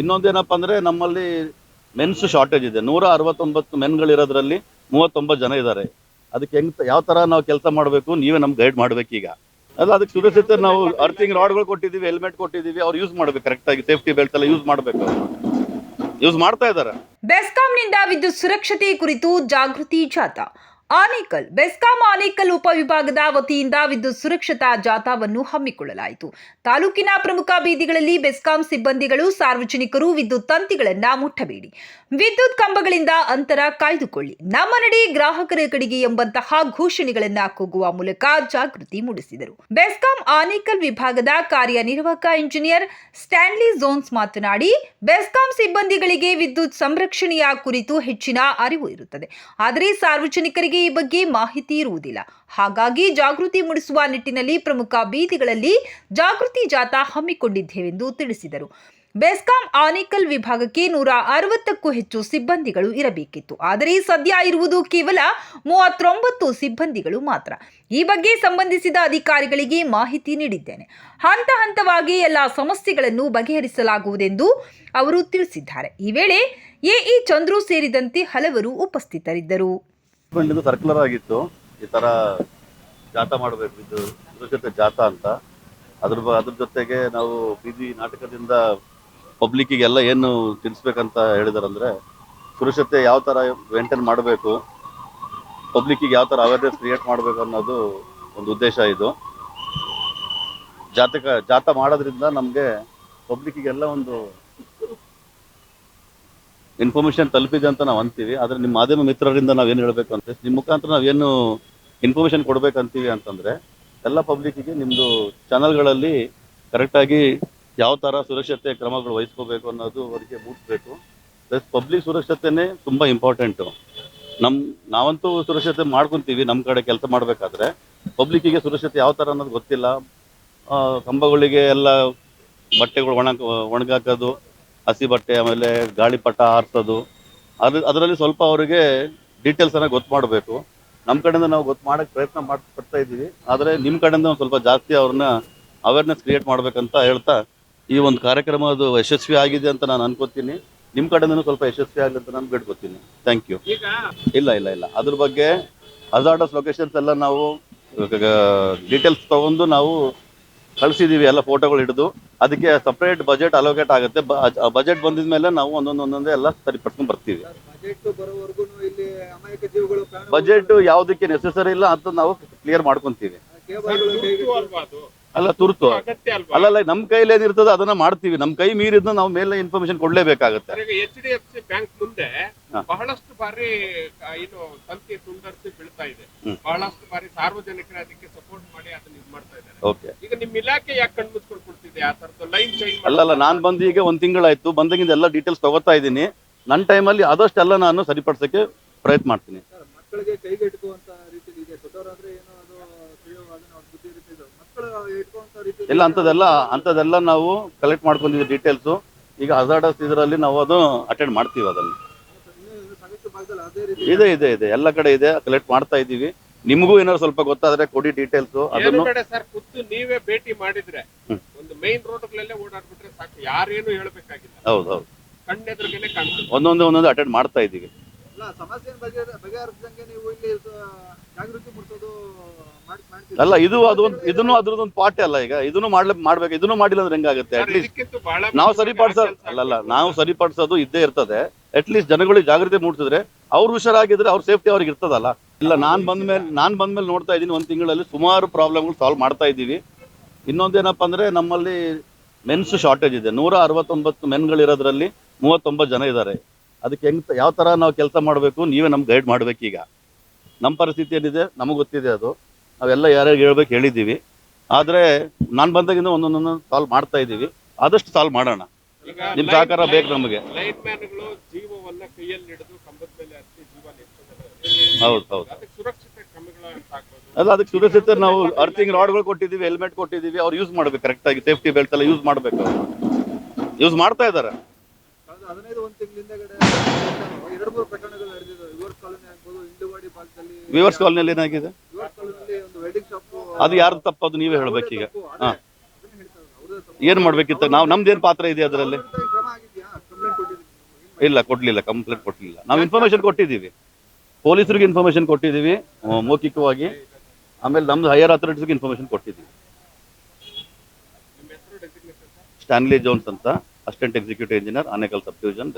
ಇನ್ನೊಂದೇನಪ್ಪ ಅಂದ್ರೆ ನಮ್ಮಲ್ಲಿ ಮೆನ್ಸ್ ಶಾರ್ಟೇಜ್ ಇದೆ. ನೂರ ಅರವತ್ತೊಂಬತ್ತು ಮೆನ್ಗಳಿರೋದ್ರಲ್ಲಿ ಮೂವತ್ತೊಂಬತ್ತು ಜನ ಇದ್ದಾರೆ. ಅದಕ್ಕೆ ಹೆಂಗ್ ಯಾವ ತರ ನಾವು ಕೆಲಸ ಮಾಡಬೇಕು ನೀವೇ ನಮ್ಗೆ ಗೈಡ್ ಮಾಡ್ಬೇಕೀಗ. ಈಗ ಅಲ್ಲ ಅದಕ್ಕೆ ಸುರಕ್ಷಿತ ನಾವು ಅರ್ಥಿಂಗ್ ರಾಡ್ಗಳು ಕೊಟ್ಟಿದ್ದೀವಿ ಹೆಲ್ಮೆಟ್ ಕೊಟ್ಟಿದ್ದೀವಿ ಅವ್ರು ಯೂಸ್ ಮಾಡ್ಬೇಕು ಕರೆಕ್ಟಾಗಿ ಸೇಫ್ಟಿ ಬೆಲ್ಟ್ ಎಲ್ಲ ಯೂಸ್ ಮಾಡಬೇಕು ಯೂಸ್ ಮಾಡ್ತಾ ಇದ್ದಾರೆ. ಬೆಸ್ಕಾಂನಿಂದ ವಿದ್ಯುತ್ ಸುರಕ್ಷತೆ ಕುರಿತು ಜಾಗೃತಿ ಜಾಥಾ. ಆನೇಕಲ್, ಬೆಸ್ಕಾಂ ಆನೇಕಲ್ ಉಪವಿಭಾಗದ ವತಿಯಿಂದ ವಿದ್ಯುತ್ ಸುರಕ್ಷತಾ ಜಾಥಾವನ್ನು ಹಮ್ಮಿಕೊಳ್ಳಲಾಯಿತು. ತಾಲೂಕಿನ ಪ್ರಮುಖ ಬೀದಿಗಳಲ್ಲಿ ಬೆಸ್ಕಾಂ ಸಿಬ್ಬಂದಿಗಳು, ಸಾರ್ವಜನಿಕರು ವಿದ್ಯುತ್ ತಂತಿಗಳನ್ನು ಮುಟ್ಟಬೇಡಿ. ವಿದ್ಯುತ್ ಕಂಬಗಳಿಂದ ಅಂತರ ಕಾಯ್ದುಕೊಳ್ಳಿ. ನಮ್ಮ ನಡಿ ಗ್ರಾಹಕರ ಕಡೆಗೆ ಎಂಬಂತಹ ಘೋಷಣೆಗಳನ್ನು ಕೂಗುವ ಮೂಲಕ ಜಾಗೃತಿ ಮೂಡಿಸಿದರು. ಬೆಸ್ಕಾಂ ಆನೇಕಲ್ ವಿಭಾಗದ ಕಾರ್ಯನಿರ್ವಾಹಕ ಇಂಜಿನಿಯರ್ ಸ್ಟ್ಯಾನ್ಲಿ ಜೋನ್ಸ್ ಮಾತನಾಡಿ, ಬೆಸ್ಕಾಂ ಸಿಬ್ಬಂದಿಗಳಿಗೆ ವಿದ್ಯುತ್ ಸಂರಕ್ಷಣೆಯ ಕುರಿತು ಹೆಚ್ಚಿನ ಅರಿವು ಇರುತ್ತದೆ. ಆದರೆ ಸಾರ್ವಜನಿಕರಿಗೆ ಈ ಬಗ್ಗೆ ಮಾಹಿತಿ ಇರುವುದಿಲ್ಲ. ಹಾಗಾಗಿ ಜಾಗೃತಿ ಮೂಡಿಸುವ ನಿಟ್ಟಿನಲ್ಲಿ ಪ್ರಮುಖ ಬೀದಿಗಳಲ್ಲಿ ಜಾಗೃತಿ ಜಾಥಾ ಹಮ್ಮಿಕೊಂಡಿದ್ದೇವೆಂದು ತಿಳಿಸಿದರು. ಬೆಸ್ಕಾಂ ಆನೇಕಲ್ ವಿಭಾಗಕ್ಕೆ ನೂರ ಅರವತ್ತಕ್ಕೂ ಹೆಚ್ಚು ಸಿಬ್ಬಂದಿಗಳು ಇರಬೇಕಿತ್ತು. ಆದರೆ ಸದ್ಯ ಇರುವುದು ಕೇವಲ ಮೂವತ್ತೊಂಬತ್ತು ಸಿಬ್ಬಂದಿಗಳು ಮಾತ್ರ. ಈ ಬಗ್ಗೆ ಸಂಬಂಧಿಸಿದ ಅಧಿಕಾರಿಗಳಿಗೆ ಮಾಹಿತಿ ನೀಡಿದ್ದೇನೆ. ಹಂತ ಹಂತವಾಗಿ ಎಲ್ಲ ಸಮಸ್ಯೆಗಳನ್ನು ಬಗೆಹರಿಸಲಾಗುವುದೆಂದು ಅವರು ತಿಳಿಸಿದ್ದಾರೆ. ಈ ವೇಳೆ ಎಇ ಚಂದ್ರು ಸೇರಿದಂತೆ ಹಲವರು ಉಪಸ್ಥಿತರಿದ್ದರು. ಇದು ಸರ್ಕ್ಯುಲರ್ ಆಗಿತ್ತು. ಈ ತರ ಜಾಥಾ ಮಾಡಬೇಕು. ಇದು ಸುರಕ್ಷತೆ ಜಾಥಾ ಅಂತ. ಅದ್ರ ಬ- ಅದ್ರ ಜೊತೆಗೆ ನಾವು ಬೀದಿ ನಾಟಕದಿಂದ ಪಬ್ಲಿಕ್ಕಿಗೆಲ್ಲ ಏನು ತಿಳಿಸ್ಬೇಕಂತ ಹೇಳಿದಾರಂದ್ರೆ ಸುರಕ್ಷತೆ ಯಾವ ತರ ಮೇಂಟೈನ್ ಮಾಡಬೇಕು, ಪಬ್ಲಿಕ್ಕಿಗೆ ಯಾವ ತರ ಅವೇರ್ನೆಸ್ ಕ್ರಿಯೇಟ್ ಮಾಡಬೇಕು ಅನ್ನೋದು ಒಂದು ಉದ್ದೇಶ ಇದು. ಜಾತಕ ಜಾಥಾ ಮಾಡೋದ್ರಿಂದ ನಮಗೆ ಪಬ್ಲಿಕ್ಕಿಗೆಲ್ಲ ಒಂದು ಇನ್ಫಾರ್ಮೇಶನ್ ತಲುಪಿದೆ ಅಂತ ನಾವು ಅಂತೀವಿ. ಆದ್ರೆ ನಿಮ್ಮ ಮಾಧ್ಯಮ ಮಿತ್ರರಿಂದ ನಾವೇನು ಹೇಳಬೇಕು ಅಂತ ನಿಮ್ಮ ಮುಖಾಂತರ ನಾವೇನು ಇನ್ಫಾರ್ಮೇಶನ್ ಕೊಡ್ಬೇಕಂತೀವಿ ಅಂತಂದ್ರೆ, ಎಲ್ಲ ಪಬ್ಲಿಕ್ಕಿಗೆ ನಿಮ್ಮದು ಚಾನಲ್ಗಳಲ್ಲಿ ಕರೆಕ್ಟಾಗಿ ಯಾವ ಥರ ಸುರಕ್ಷತೆ ಕ್ರಮಗಳು ವಹಿಸ್ಕೋಬೇಕು ಅನ್ನೋದು ಅವರಿಗೆ ಮೂಡಿಸ್ಬೇಕು. ಪ್ಲಸ್ ಪಬ್ಲಿಕ್ ಸುರಕ್ಷತೆನೇ ತುಂಬ ಇಂಪಾರ್ಟೆಂಟು ನಮ್ಮ ನಾವಂತೂ ಸುರಕ್ಷತೆ ಮಾಡ್ಕೊತೀವಿ ನಮ್ಮ ಕಡೆ ಕೆಲಸ ಮಾಡಬೇಕಾದ್ರೆ. ಪಬ್ಲಿಕ್ಕಿಗೆ ಸುರಕ್ಷತೆ ಯಾವ ಥರ ಅನ್ನೋದು ಗೊತ್ತಿಲ್ಲ. ಕಂಬಗಳಿಗೆ ಎಲ್ಲ ಬಟ್ಟೆಗಳು ಒಣ ಒಣಗಾಕೋದು. ಹಸಿ ಬಟ್ಟೆ ಆಮೇಲೆ ಗಾಳಿಪಟ ಹಾರಿಸೋದು. ಅದ್ರ ಅದರಲ್ಲಿ ಸ್ವಲ್ಪ ಅವರಿಗೆ ಡೀಟೇಲ್ಸ್ ಅನ್ನ ಗೊತ್ತು ಮಾಡಬೇಕು. ನಮ್ಮ ಕಡೆಯಿಂದ ನಾವು ಗೊತ್ತು ಮಾಡಕ್ಕೆ ಪ್ರಯತ್ನ ಮಾಡ್ ಪಡ್ತಾ ಇದ್ದೀವಿ. ಆದರೆ ನಿಮ್ಮ ಕಡೆಯಿಂದ ಒಂದು ಸ್ವಲ್ಪ ಜಾಸ್ತಿ ಅವ್ರನ್ನ ಅವೇರ್ನೆಸ್ ಕ್ರಿಯೇಟ್ ಮಾಡಬೇಕಂತ ಹೇಳ್ತಾ ಈ ಒಂದು ಕಾರ್ಯಕ್ರಮ ಅದು ಯಶಸ್ವಿ ಆಗಿದೆ ಅಂತ ನಾನು ಅನ್ಕೋತೀನಿ. ನಿಮ್ಮ ಕಡೆಯಿಂದ ಸ್ವಲ್ಪ ಯಶಸ್ವಿ ಆಗಲಿ ಅಂತ ನಾನು ಬೇಡ್ಕೋತೀನಿ. ಥ್ಯಾಂಕ್ ಯು ಇಲ್ಲ ಇಲ್ಲ ಇಲ್ಲ. ಅದ್ರ ಬಗ್ಗೆ ಹಜಾರ್ಡಸ್ ಲೊಕೇಶನ್ಸ್ ಎಲ್ಲ ನಾವು ಡೀಟೇಲ್ಸ್ ತಗೊಂಡು ನಾವು ಕಳಿಸಿದ್ದೀವಿ ಎಲ್ಲ ಫೋಟೋಗಳು ಹಿಡಿದು. ಅದಕ್ಕೆ ಸಪ್ರೇಟ್ ಬಜೆಟ್ ಅಲೋಕೇಟ್ ಆಗುತ್ತೆ. ಬಜೆಟ್ ಬಂದಿದ ಮೇಲೆ ನಾವು ಒಂದೊಂದು ಒಂದೊಂದೇ ಎಲ್ಲ ಸರಿಪಡ್ಕೊಂಡು ಬರ್ತೀವಿ. ಬಜೆಟ್ ಬರೋವರೆಗೂ ಇಲ್ಲಿ ಅಮಾಯಕ ಜೀವಗಳು ಪ್ರಾಣ ಬಜೆಟ್ ಯಾವುದಕ್ಕೆ ನೆಸೆಸರಿ ಇಲ್ಲ ಅಂತ ನಾವು ಕ್ಲಿಯರ್ ಮಾಡ್ಕೊಂತೀವಿ. ಅಲ್ಲ ತುರ್ತು. ಅಲ್ಲಲ್ಲ ನಮ್ಮ ಕೈಲಿ ಏನಿರ್ತದೆ ಅದನ್ನ ಮಾಡ್ತೀವಿ. ನಮ್ ಕೈ ಮೀರಿದ್ನ ನಾವು ಮೇಲೆ information ಕೊಡ್ಲೇಬೇಕಾಗುತ್ತೆ. H D F C bank ಮುಂದೆ ಬಹಳಷ್ಟು ಬಾರಿ ಏನು ತಂತಿ ತುಂಡರಿಸಿ ಬೀಳ್ತಾ ಇದೆ. ಬಹಳಷ್ಟು ಬಾರಿ ಸಾರ್ವಜನಿಕರ ಅದಕ್ಕೆ ಸಪೋರ್ಟ್ ಮಾಡಿ ಅದನ್ನ ಇದು ಮಾಡ್ತಾ ಇದ್ದಾರೆ. ಓಕೆ ಈಗ ನಿಮ್ ಇಲಾಖೆ ಯಾಕೆ ಕಣ್ಮುಚ್ಕೊಂಡು ಅಲ್ಲಲ್ಲ ನಾನು ಬಂದು ಈಗ ಒಂದ್ ತಿಂಗಳಾಯ್ತು ಬಂದಾಗಿಂದ ಎಲ್ಲ ಡೀಟೇಲ್ಸ್ ತಗೋತಾ ಇದ್ದೀನಿ. ನನ್ನ ಟೈಮಲ್ಲಿ ಆದಷ್ಟೆಲ್ಲ ನಾನು ಸರಿಪಡಿಸಕ್ಕೆ ಪ್ರಯತ್ನ ಮಾಡ್ತೀನಿ. ಇಲ್ಲ ಅಂಥದ್ದೆಲ್ಲ ಅಂಥದ್ದೆಲ್ಲ ನಾವು ಕಲೆಕ್ಟ್ ಮಾಡ್ಕೊಂಡಿದ್ದೀವಿ ಡೀಟೇಲ್ಸು ಈಗ ಹಜಾರ್ಡಸ್ ಇದರಲ್ಲಿ ನಾವು ಅದು ಅಟೆಂಡ್ ಮಾಡ್ತೀವಿ ಅದನ್ನು. ಇದೆ ಇದೆ ಇದೆ. ಎಲ್ಲ ಕಡೆ ಇದೆ. ಕಲೆಕ್ಟ್ ಮಾಡ್ತಾ ಇದ್ದೀವಿ. ನಿಮಗೂ ಏನಾದ್ರು ಸ್ವಲ್ಪ ಗೊತ್ತಾದ್ರೆ ಕೊಡಿ ಡೀಟೇಲ್ಸ್ ಅದನ್ನು ಬೇಡ ಸರ್ ಕುತ್ತು ನೀವೇ ಭೇಟಿ ಮಾಡಿದ್ರೆ ಒಂದು ಮೇನ್ ರೋಡ್ಗಳಲ್ಲೇ ಓಡಾಡ್ಬಿಟ್ರೆ ಸಾಕು. ಯಾರೇನು ಹೇಳಬೇಕಾಗಿಲ್ಲ. ಹೌದು ಹೌದು. ಕಣ್ಣೆದ್ರಿಗೆ ಕಾಣ್ತದೆ. ಒಂದೊಂದೇ ಒಂದೊಂದು ಅಟೆಂಡ್ ಮಾಡ್ತಾ ಇದ್ದೀವಿ. ಅಲ್ಲ ಸಮಸ್ಯೆ ಬಗೆಹರಿಸಿದಂಗೆ ನೀವು ಇಲ್ಲಿ ಜಾಗೃತಿ ಮೂಡಿಸೋದು ಮಾಡಿ ಅಲ್ಲ ಇದು ಅದೊಂದು ಇದನ್ನು ಅದ್ರದೊಂದು ಪಾರ್ಟಿ ಅಲ್ಲ ಈಗ. ಇದನ್ನು ಮಾಡ್ಲೇ ಮಾಡ್ಬೇಕು. ಇದನ್ನು ಮಾಡಿಲ್ಲ ಅಂದ್ರೆ ಹೆಂಗಾಗುತ್ತೆ ಅಟ್ಲೀಸ್ಟ್ ನಾವು ಸರಿಪಡಿಸೋ ಅಲ್ಲಲ್ಲ ಆಗ್ಬೇಕು. ನಾವು ಸರಿಪಡಿಸೋದು ಇದ್ದೇ ಇರ್ತದೆ. ಅಟ್ಲೀಸ್ಟ್ ಜನಗಳಿಗೆ ಜಾಗೃತಿ ಮೂಡಿಸಿದ್ರೆ ಅವ್ರು ಹುಷಾರಾಗಿದ್ರೆ ಅವ್ರ ಸೇಫ್ಟಿ ಅವ್ರಿಗೆ ಇರ್ತದಲ್ಲ. ಇಲ್ಲ ನಾನ್ ನಾನು ನಾನ್ ಬಂದ್ಮೇಲೆ ನೋಡ್ತಾ ಇದ್ದೀನಿ. ಒಂದ್ ತಿಂಗಳಲ್ಲಿ ಸುಮಾರು ಪ್ರಾಬ್ಲಮ್ಗಳು ಸಾಲ್ವ್ ಮಾಡ್ತಾ ಇದ್ದೀವಿ. ಇನ್ನೊಂದೇನಪ್ಪ ಅಂದ್ರೆ ನಮ್ಮಲ್ಲಿ ಮೆನ್ಸ್ ಶಾರ್ಟೇಜ್ ಇದೆ. ನೂರ ಅರವತ್ತೊಂಬತ್ತು ಮೆನ್ಗಳಿರೋದ್ರಲ್ಲಿ ಮೂವತ್ತೊಂಬತ್ತು ಜನ ಇದ್ದಾರೆ. ಅದಕ್ಕೆ ಹೆಂಗ್ ಯಾವ ತರ ನಾವು ಕೆಲಸ ಮಾಡಬೇಕು ನೀವೇ ನಮ್ಗೆ ಗೈಡ್ ಮಾಡ್ಬೇಕು ಈಗ ನಮ್ಮ ಪರಿಸ್ಥಿತಿ ಏನಿದೆ ನಮಗೆ ಗೊತ್ತಿದೆ ಅದು. ನಾವೆಲ್ಲ ಯಾರ್ಯಾರು ಹೇಳ್ಬೇಕು ಹೇಳಿದ್ದೀವಿ. ಆದ್ರೆ ನಾನು ಬಂದಾಗಿಂದ ಒಂದೊಂದೊಂದು ಸಾಲ್ವ್ ಮಾಡ್ತಾ ಇದ್ದೀವಿ. ಆದಷ್ಟು ಸಾಲ್ವ್ ಮಾಡೋಣ. ನಿಮ್ಮ ಸಹಕಾರ ಬೇಕು ನಮಗೆ. ಹೌದು ಹೌದು. ಅದಕ್ಕೆ ಸುರಕ್ಷತೆ ಕ್ರಮಗಳು ಅಂತ ಹಾಕೋದು ಅಲ್ಲ ಅದಕ್ಕೆ ಸುರಕ್ಷತೆ ನಾವು ಅರ್ಥಿಂಗ್ ರಾಡ್ಗಳು ಕೊಟ್ಟಿದ್ದೀವಿ ಹೆಲ್ಮೆಟ್ ಕೊಟ್ಟಿದ್ದೀವಿ ಅವ್ರು ಯೂಸ್ ಮಾಡ್ಬೇಕು ಕರೆಕ್ಟಾಗಿ ಸೇಫ್ಟಿ ಬೆಲ್ಟ್ ಎಲ್ಲ ಯೂಸ್ ಮಾಡ್ಬೇಕು ಯೂಸ್ ಮಾಡ್ತಾ ಇದ್ದಾರೆ. ಕಳೆದ ಹದಿನೈದು ಒಂದು ತಿಂಗಳಿಂದಗಡೆ ಎರಡು ಮೂರು ಪ್ರಕರಣಗಳು ನಡೆದಿದೆ ವಿವರ್ಸ್ ಕಾಲೋನಿ ಆಗ್ಬೋದು ಇಂಡುವಾಡಿ ಭಾಗದಲ್ಲಿ ವಿವರ್ಸ್ ಕಾಲನಿಯಲ್ಲಿ ಏನಾಗಿದೆ? ವಿವರ್ಸ್ ಒಂದು ವೆಲ್ಡಿಂಗ್ ಶಾಪ್ ಅದು ಯಾರ್ದು ತಪ್ಪು ಅದು ನೀವೇ ಹೇಳ್ಬೇಕೀಗ. ಈಗ ಹಾ. ಏನ್ ಮಾಡ್ಬೇಕಿತ್ತು? ನಾವು ನಮ್ದೇನ್ ಪಾತ್ರ ಇದೆ ಅದರಲ್ಲಿ? ಕ್ರಮ ಆಗಿದ್ಯಾ? ಇಲ್ಲ ಕೊಡ್ಲಿಲ್ಲ ಕಂಪ್ಲೇಂಟ್ ಕೊಡ್ಲಿಲ್ಲ. ನಾವು ಇನ್ಫಾರ್ಮೇಶನ್ ಕೊಟ್ಟಿದ್ದೀವಿ. ಪೊಲೀಸರಿಗೆ ಇನ್ಫಾರ್ಮೇಶನ್ ಕೊಟ್ಟಿದ್ದೀವಿ ಮೌಖಿಕವಾಗಿ. ಆಮೇಲೆ ನಮ್ದು ಹೈಯರ್ ಅಥಾರಿಟೀಸ್ಗೆ ಇನ್ಫಾರ್ಮೇಶನ್ ಕೊಟ್ಟಿದ್ದೀವಿ. ಸ್ಟ್ಯಾನ್ಲಿ ಜೋನ್ಸ್ ಅಂತ assistant executive engineer Anekal sub division